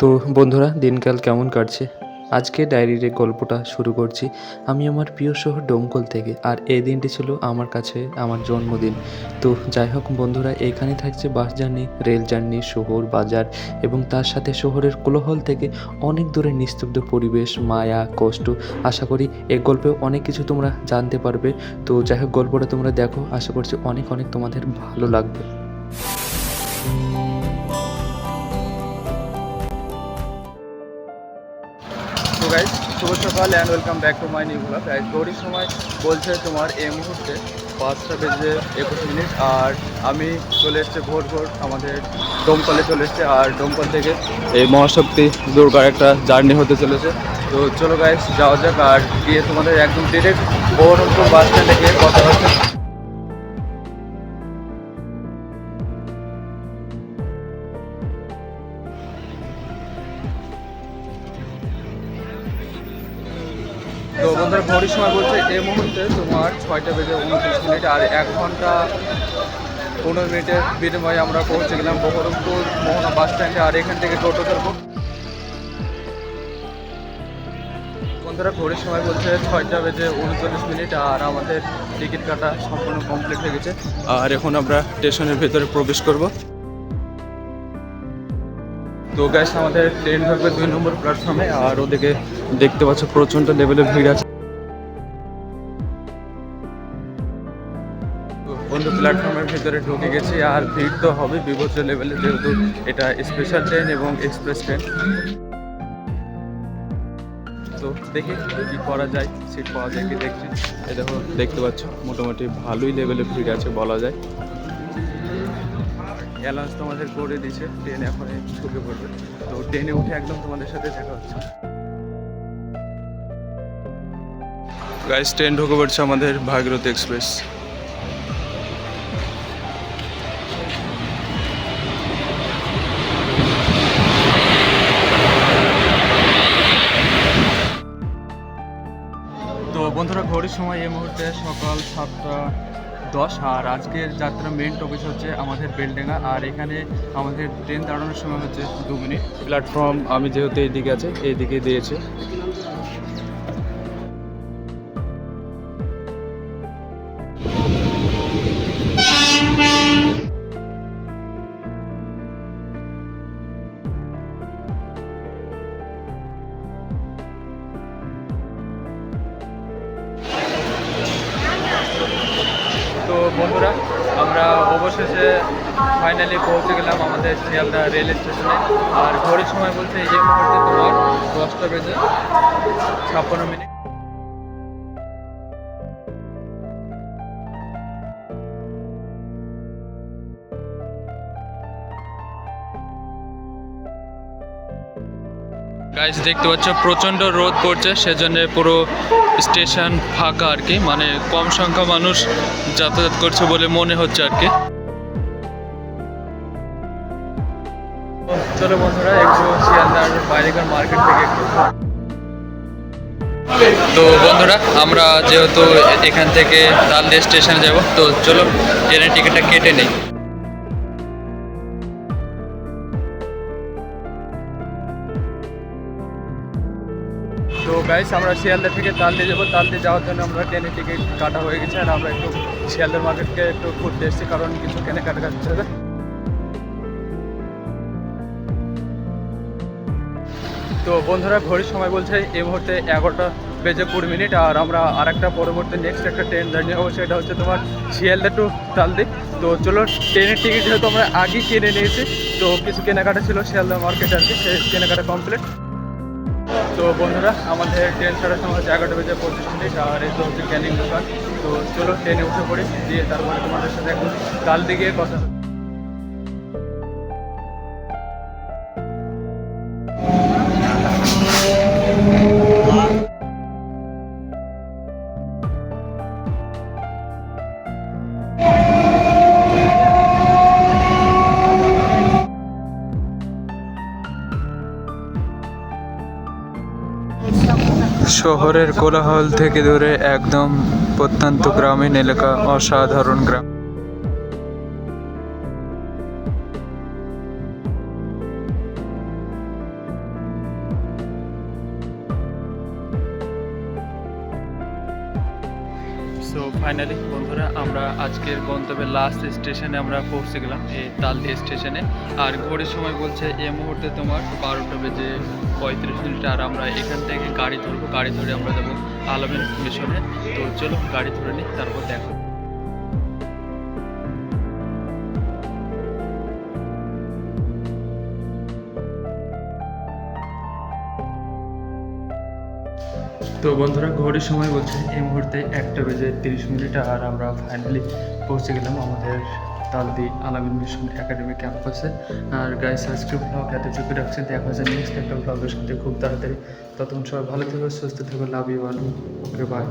তো বন্ধুরা, দিনকাল কেমন কাটছে? আজকে ডায়েরির গল্পটা শুরু করছি। আমি আমার প্রিয় শহর ডোমকল থেকে, আর এই দিনটি ছিল আমার কাছে আমার জন্মদিন। তো যাই হোক বন্ধুরা এখানে থাকছে বাস জার্নি, রেল জার্নি, শহর, বাজার এবং তার সাথে শহরের কোলাহল থেকে অনেক দূরে নিস্তব্ধ পরিবেশ, মায়া, কষ্ট। আশা করি এই গল্পে অনেক কিছু তোমরা জানতে পারবে। তো যাই হোক গল্পটা তোমরা দেখো, আশা করছি অনেক অনেক তোমাদের ভালো লাগবে। শুভ সকাল and welcome back to my new blog এক গৌরীর সময় বলছে তোমার এই মুহূর্তে পাঁচটা বেজে একুশ মিনিট, আর আমি চলে এসছি ভোর ভোর, আমাদের ডোমকলে চলে এসছে, আর ডোমকল থেকে এই মহাশক্তি দুর্গার একটা জার্নি হতে চলেছে। তো চলো গাইস যাওয়া যাক, আর গিয়ে তোমাদের একদম ডিরেক্ট বহরমপুর বাস স্ট্যান্ডে গিয়ে কথা হচ্ছে। বন্ধুরা ঘড়ির সময় বলছে এই মুহূর্তে তোমার ছয়টা বেজে উনত্রিশ মিনিট আর এক ঘণ্টা পনেরো মিনিটের বিনিময়ে আমরা পৌঁছে গেলাম বহরমপুর মোহনা বাস স্ট্যান্ডে আর এখান থেকে টোটো ধরবো। বন্ধুরা, ঘড়ির সময় বলছে, ছয়টা বেজে উনচল্লিশ মিনিট আর আমাদের টিকিট কাটা সম্পূর্ণ কমপ্লিট হয়ে গেছে। আর এখন আমরা স্টেশনের ভেতরে প্রবেশ করব। তো গ্যাস আমাদের ট্রেন থাকবে দুই নম্বর প্ল্যাটফর্মে আর ওদিকে দেখতে পাচ্ছ প্রচণ্ড লেভেলের ভিড় আছে। প্ল্যাটফর্মের ভিতরে ঢুকে গেছি, আর ভিড় তো হবে, বিভৎস লেভেলে যেহেতু এটা স্পেশাল ট্রেন এবং এক্সপ্রেস ট্রেন তো দেখি কি করা যায় সিট পাওয়া যায় কি দেখছি। এই দেখো, দেখতে পাচ্ছ, মোটামুটি ভালোই লেভেলে ভিড় আছে বলা যায়। অ্যালাউন্স তোমাদের করে দিয়েছে ট্রেন এখন ঢুকে পড়বে। তো ট্রেনে উঠে একদম তোমাদের সাথে দেখা হচ্ছে। গাইস ট্রেন ঢুকে পড়ছে আমাদের ভাগীরথী এক্সপ্রেস ঘড়ির সময় এই মুহূর্তে সকাল সাতটা দশ, আর আজকের যাত্রা মেন টপিক হচ্ছে আমাদের বেলডেঙ্গা, আর এখানে আমাদের ট্রেন দাঁড়ানোর সময় হচ্ছে দু মিনিট। প্ল্যাটফর্ম আমি যেহেতু এইদিকে আছে, এইদিকে দিয়েছে। বন্ধুরা, আমরা অবশেষে ফাইনালি পৌঁছে গেলাম আমাদের শিয়ালদা রেল স্টেশনে আর ঘড়ির সময় বলতে এই মুহূর্তে তোমার দশটা বেজে ছাপ্পান্ন মিনিট গাইস দেখতে পাচ্ছ, প্রচণ্ড রোদ পড়ছে, সেজন্য পুরো স্টেশন ফাঁকা আর কি। মানে কম সংখ্যা মানুষ যাতায়াত করছে বলে মনে হচ্ছে আর কি। চলো বন্ধুরা বাইরেকার মার্কেট থেকে একটু। তো বন্ধুরা, আমরা যেহেতু এখান থেকে তালদি স্টেশনে যাব, তো চলো ট্রেনের টিকিটটা কেটে নেই। তো গাইস আমরা শিয়ালদা থেকে তালদি যাব। তালদি যাওয়ার জন্য আমরা ট্রেনের টিকিট কাটা হয়ে গেছে আর আমরা একটু শিয়ালদার মার্কেটকে একটু ঘুরতে এসেছি, কারণ কিছু কেনাকাটা করতে তো বন্ধুরা, ঘড়ির সময় বলছে এই মুহূর্তে এগারোটা বেজে কুড়ি মিনিট আর আমরা আর একটা পরবর্তী নেক্সট একটা ট্রেন জার্নি হব, সেটা হচ্ছে তোমার শিয়ালদা টু তালদি। তো চলো ট্রেনের টিকিট যেহেতু আমরা আগেই কিনে নিয়েছি, তো কিছু কেনাকাটা ছিল শিয়ালদা মার্কেট আর কি, সেই কেনাকাটা কমপ্লিট তো বন্ধুরা, আমাদের ট্রেন ছাড়ার সময় হচ্ছে এগারোটা বেজে পঁচিশ মিনিট, আর এই তো হচ্ছে ক্যানিং দোকান তো চলো ট্রেনে উঠে পড়ি, দিয়ে তারপরে তোমাদের সাথে একটু কাল দিকে কথা শহরের কোলাহল থেকে দূরে একদম প্রত্যন্ত গ্রামীণ এলাকা অসাধারণ গ্রাম। ফাইনালি বন্ধুরা, আমরা আজকের গন্তব্যের লাস্ট স্টেশনে আমরা পৌঁছে গেলাম, এই তালদি স্টেশনে আর ঘোরের সময় বলছে, এ মুহূর্তে তোমার বারোটা বেজে পঁয়ত্রিশ মিনিট, আর আমরা এখান থেকে গাড়ি ধরবো, গাড়ি ধরে আমরা যাব আলমের মিশনে তো চলো, গাড়ি ধরে নিই, তারপর দেখো। তো বন্ধুরা, ঘড়ির সময় বলছে এই মুহূর্তে একটা বেজে তিরিশ মিনিট আর আমরা ফাইনালি পৌঁছে গেলাম আমাদের তালদি আলামিন মিশন একাডেমি ক্যাম্পাসে আর গাইস সাবস্ক্রিপ ব্লগ এত চুপে রাখছে দেখা যায় নেক্সট একটা ব্লগের সাথে খুব তাড়াতাড়ি। ততক্ষণ সবাই ভালো থাকবে সুস্থ থাকবে লাভ ইউ ওকে বাই